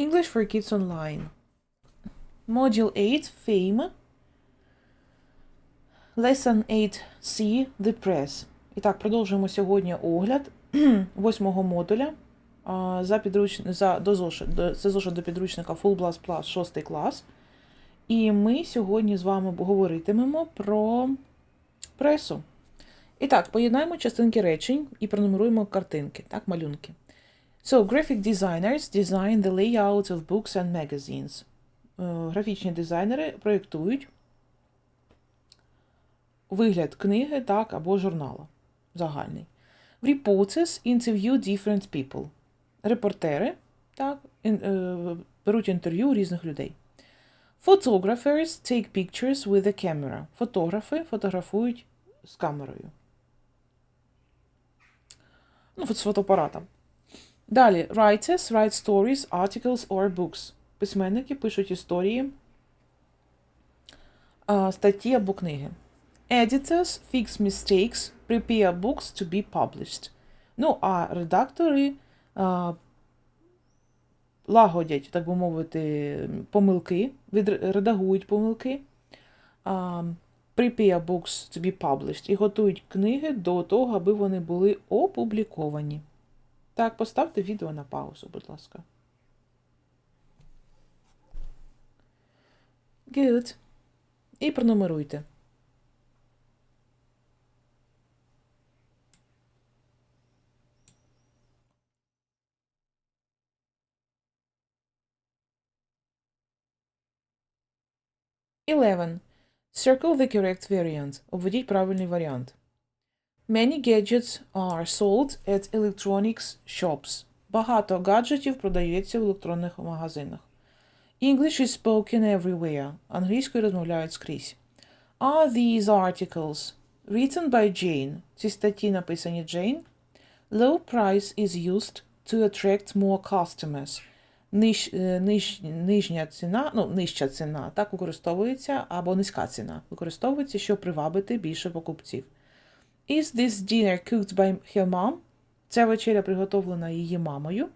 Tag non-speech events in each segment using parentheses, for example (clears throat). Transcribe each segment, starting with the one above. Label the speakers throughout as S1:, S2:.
S1: English for Kids Online. Module 8 Fame. Lesson 8C The Press. І так, продовжуємо сьогодні огляд (clears throat) восьмого модуля за підруч... за до зошит, до... це зошит до підручника Full Blast Plus 6 клас. І ми сьогодні з вами говоритимемо про пресу. І так, поєднаємо частинки речень і пронумеруємо картинки, так, малюнки. So, graphic designers design the layout of books and magazines. Е, Графічні дизайнери проєктують вигляд книги, так, або журнала загальний. Reporters interview different people. Репортери так, е, беруть інтерв'ю різних людей. Photographers take pictures with a camera. Фотографи фотографують з камерою. Ну, з фотоапаратом. Далі, writers write stories, articles or books. Письменники пишуть історії, статті або книги. Editors fix mistakes, prepare books to be published. Ну, а редактори а, лагодять, так би мовити, помилки, відредагують помилки. А, prepare books to be published і готують книги до того, аби вони були опубліковані. Так, поставте відео на паузу, будь ласка. Good. І пронумеруйте. Eleven. Circle the correct variant. Обведіть правильний варіант. Many gadgets are sold at electronics shops. Багато гаджетів продається в електронних магазинах. English is spoken everywhere. Англійською розмовляють скрізь. Are these articles written by Jane? Ці статті написані Джейн. Low price is used to attract more customers. Ниж, е, ниж, нижня ціна, ну, нижча ціна так використовується, або низька ціна використовується, щоб привабити більше покупців. Is this dinner cooked by her mom? Ця вечеря приготовлена її мамою.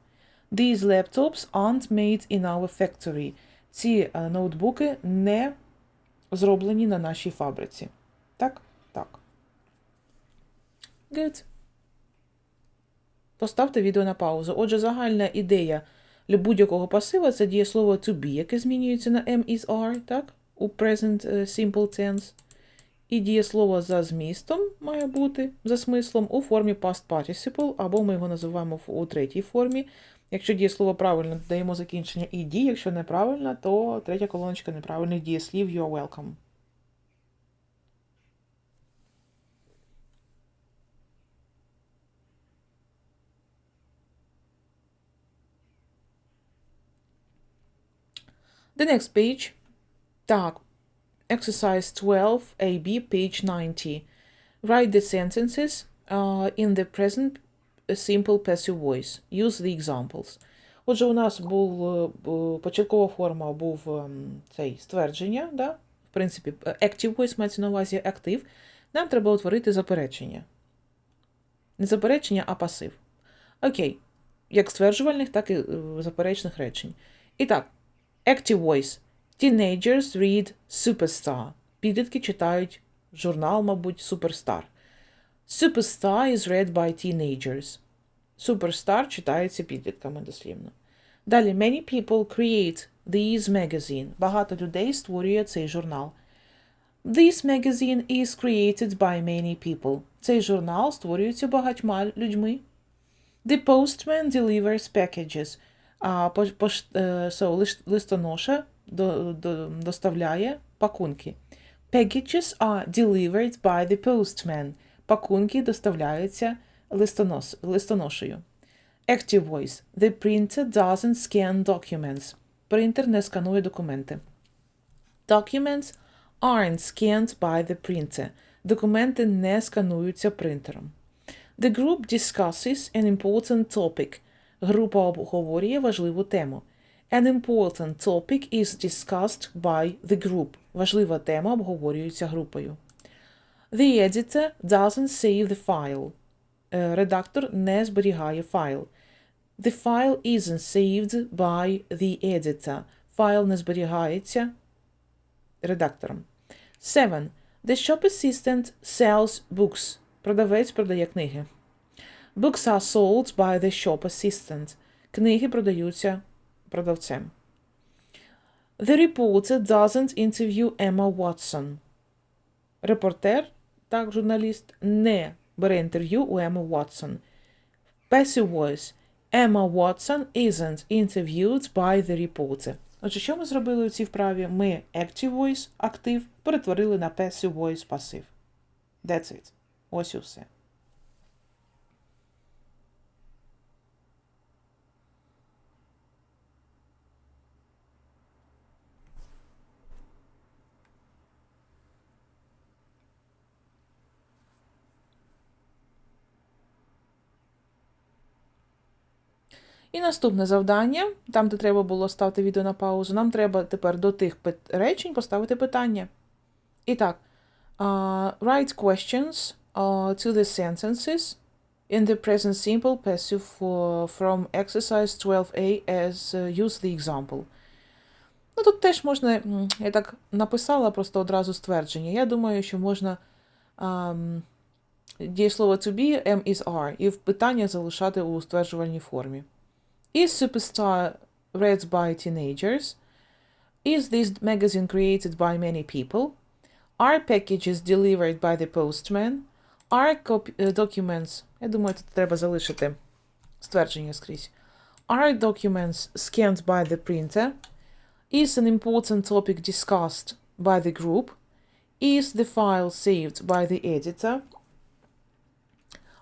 S1: These laptops aren't made in our factory. Ці е, ноутбуки не зроблені на нашій фабриці. Так? Так. Good. Поставте відео на паузу. Отже, загальна ідея будь-якого пасива це дієслово to be, яке змінюється на am is are, так? У present е, simple tense. І дієслово за змістом має бути за смислом у формі past participle, або ми його називаємо у третій формі. Якщо дієслово правильно, додаємо закінчення ed, якщо неправильно, то третя колоночка неправильних дієслів you are welcome. The next page. Так, exercise 12, AB, page 90. Write the sentences uh, in the present simple passive voice. Use the examples. Отже, у нас був е, початкова форма був ем, цей ствердження, да? в принципі, active voice мається на увазі актив. Нам треба утворити заперечення. Не заперечення, а пасив. Окей. Як стверджувальних, так і е, заперечних речень. І так, active voice. Teenagers read Superstar. Підлітки читають журнал, мабуть, Superstar. Superstar is read by teenagers. Superstar читається підлітками дослівно. Далі, many people create these magazine. Багато людей створює цей журнал. This magazine is created by many people. Цей журнал створюється багатьма людьми. The postman delivers packages. А пош, so, листоноша до, до, доставляє пакунки. Packages are delivered by the postman. Пакунки доставляються листонос, листоношею. Active voice. The printer doesn't scan documents. Принтер не сканує документи. Documents aren't scanned by the printer. Документи не скануються принтером. The group discusses an important topic. Група обговорює важливу тему. An important topic is discussed by the group. Важлива тема обговорюється групою. The editor doesn't save the file. Редактор не зберігає файл. The file isn't saved by the editor. Файл не зберігається редактором. 7. The shop assistant sells books. Продавець продає книги. Books are sold by the shop assistant. Книги продаються продавцем. The reporter doesn't interview Emma Watson. Репортер, так, журналіст, не бере інтерв'ю у Емми Watson. Passive voice. Emma Watson isn't interviewed by the reporter. Отже, що ми зробили у цій вправі? Ми active voice, актив, перетворили на passive voice, пасив. That's it. Ось і все. І наступне завдання, там, де треба було ставити відео на паузу, нам треба тепер до тих речень поставити питання. І так, uh, write questions uh, to the sentences in the present simple passive from exercise 12a as use the example. Ну, тут теж можна, я так написала просто одразу ствердження. Я думаю, що можна um, дієслово to be, am is are, і питання залишати у стверджувальній формі. Is Superstar read by teenagers? Is this magazine created by many people? Are packages delivered by the postman? Are cop- uh, documents. Я думаю, тут треба залишити ствердження скрізь. Are documents scanned by the printer? Is an important topic discussed by the group? Is the file saved by the editor?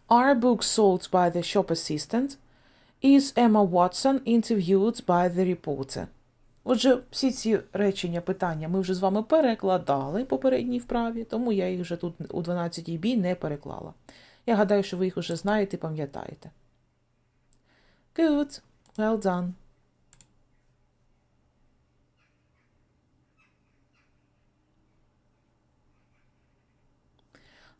S1: Are books sold by the shop assistant? Is Emma Watson interviewed by the reporter? Отже, всі ці речення, питання ми вже з вами перекладали попередній вправі, тому я їх вже тут у 12 бі не переклала. Я гадаю, що ви їх уже знаєте і пам'ятаєте. Good. Well done.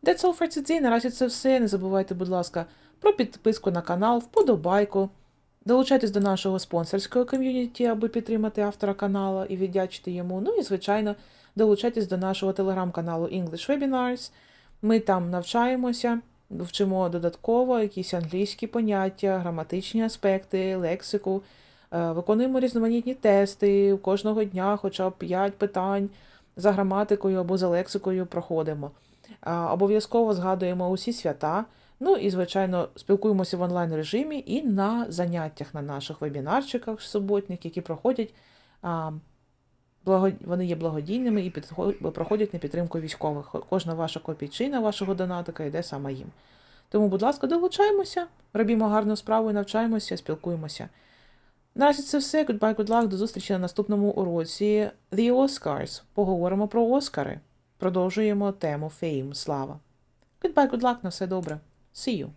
S1: That's all for today. Наразі це все. Не забувайте, будь ласка, про підписку на канал, вподобайку. Долучайтесь до нашого спонсорського ком'юніті, аби підтримати автора каналу і віддячити йому. Ну і, звичайно, долучайтесь до нашого телеграм-каналу English Webinars. Ми там навчаємося, вчимо додатково якісь англійські поняття, граматичні аспекти, лексику. Е, Виконуємо різноманітні тести. Кожного дня хоча б 5 питань за граматикою або за лексикою проходимо. Обов'язково згадуємо усі свята. Ну і, звичайно, спілкуємося в онлайн режимі і на заняттях на наших вебінарчиках суботних, які проходять. Вони є благодійними і проходять на підтримку військових. Кожна ваша копійчина вашого донатика йде саме їм. Тому, будь ласка, долучаємося, робімо гарну справу і навчаємося, спілкуємося. Наразі це все. Goodbye, good luck. До зустрічі на наступному уроці The Oscars. Поговоримо про Оскари. Продовжуємо тему Fame. Слава. Goodbye, good luck, на все добре. See you.